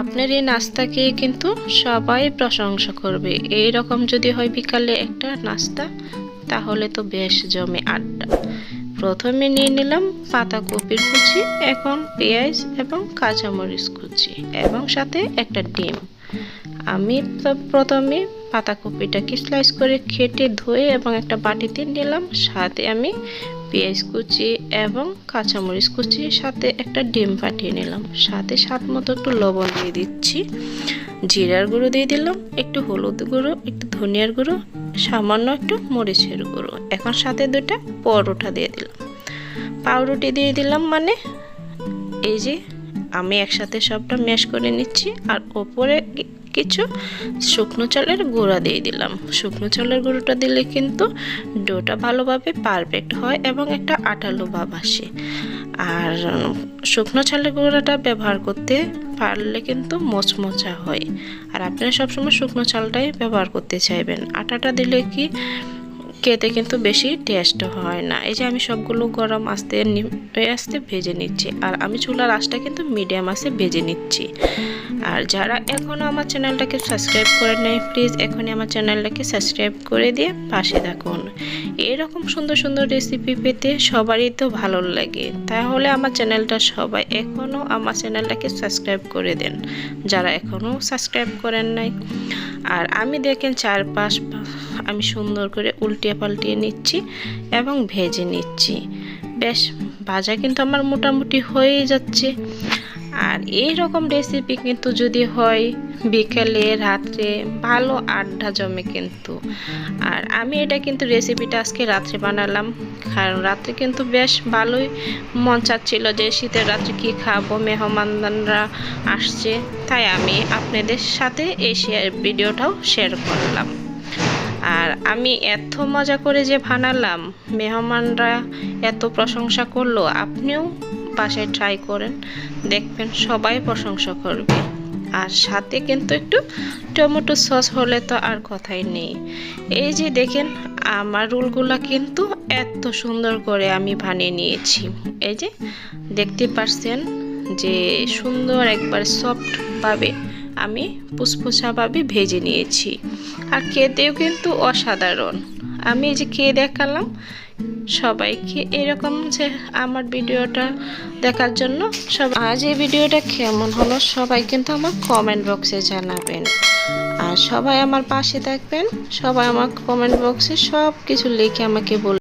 আপনার এই নাস্তাকে কিন্তু সবাই প্রশংসা করবে। এই রকম যদি হয় বিকালে একটা নাস্তা, তাহলে তো বেশ জমে আড্ডা। প্রথমে নিয়ে নিলাম পাতাকপির কুচি, এখন পেঁয়াজ এবং কাঁচামরিচ কুচি এবং সাথে একটা ডিম। আমি তো প্রথমে পাতাকপিটাকে স্লাইস করে কেটে ধুয়ে এবং একটা বাটিতে নিলাম। সাথে আমি পেঁয়াজ কুচি এবং কাঁচামরিচ কুচি সাথে একটা ডিম ফাটিয়ে নিলাম। সাথে স্বাদ মতো একটু লবণ দিয়ে দিচ্ছি। জিরার গুঁড়ো দিয়ে দিলাম, একটু হলুদ গুঁড়ো, একটু ধনিয়ার গুঁড়ো, সামান্য একটু মরিচের গুঁড়ো। এখন সাথে দুটা পরোটা দিয়ে দিলাম। পাউরুটি দিয়ে দিলাম মানে এই যে আমি একসাথে সবটা ম্যাশ করে নিচ্ছি আর ওপরে কিছু শুকনো চালের গুঁড়া দিয়ে দিলাম। শুকনো চালের গুঁড়োটা দিলে কিন্তু ডোটা ভালোভাবে পারফেক্ট হয় এবং একটা আটালো ভাব আসে। আর শুকনো চালের গুঁড়াটা ব্যবহার করতে পারলে কিন্তু মচমচা হয়। আর আপনারা সবসময় শুকনো চালটাই ব্যবহার করতে চাইবেন। আটাটা দিলে কি খেতে কিন্তু বেশি টেস্ট হয় না। এই যে আমি সবগুলো গরম আস্তে আস্তে ভেজে নিচ্ছি আর আমি চুলার আঁচটা কিন্তু মিডিয়াম আসে ভেজে নিচ্ছি। আর যারা এখনও আমার চ্যানেলটাকে সাবস্ক্রাইব করে নেয় প্লিজ এখনই আমার চ্যানেলটাকে সাবস্ক্রাইব করে দিয়ে পাশে থাকুন। এরকম সুন্দর সুন্দর রেসিপি পেতে সবারই তো ভালো লাগে। তাহলে আমার চ্যানেলটা সবাই এখনও আমার চ্যানেলটাকে সাবস্ক্রাইব করে দেন, যারা এখনও সাবস্ক্রাইব করেন নাই। আর আমি দেখেন চারপাশ আমি সুন্দর করে উল্টিয়ে পাল্টিয়ে নিচ্ছি এবং ভেজে নিচ্ছি। বেশ, ভাজা কিন্তু আমার মোটামুটি হয়েই যাচ্ছে। আর এই রকম রেসিপি কিন্তু যদি হয়, বিকেলে, রাত্রে ভালো আড্ডা জমে কিন্তু। আর আমি এটা কিন্তু রেসিপিটা আজকে রাত্রে বানালাম, কারণ রাত্রে কিন্তু বেশ ভালোই মন চাচ্ছিল যে শীতের রাত্রে কী খাব মেহমানরা আসছে। তাই আমি আপনাদের সাথে এই শেয়ার ভিডিওটাও শেয়ার করলাম। আর আমি এত মজা করে যে বানালাম, মেহমানরা এত প্রশংসা করল, আপনিও বাসায় ট্রাই করেন, দেখবেন সবাই প্রশংসা করবে। আর সাথে কিন্তু একটু টমেটো সস হলে তো আর কথাই নেই। এই যে দেখেন, আমার রোলগুলো কিন্তু এত সুন্দর করে আমি বানিয়ে নিয়েছি। এই যে দেখতে পারছেন যে সুন্দর একবার সফটভাবে আমি পুষ্পুষাভাবে ভেজে নিয়েছি। আর খেতেও কিন্তু অসাধারণ। আমি এই যে খেয়ে দেখালাম সবাইকে এরকম যে আমার ভিডিওটা দেখার জন্য সব আজ এই ভিডিওটা কেমন হলো সবাই কিন্তু আমার কমেন্ট বক্সে জানাবেন। আর সবাই আমার পাশে থাকবেন, সবাই আমার কমেন্ট বক্সে সব কিছু লিখে আমাকে বল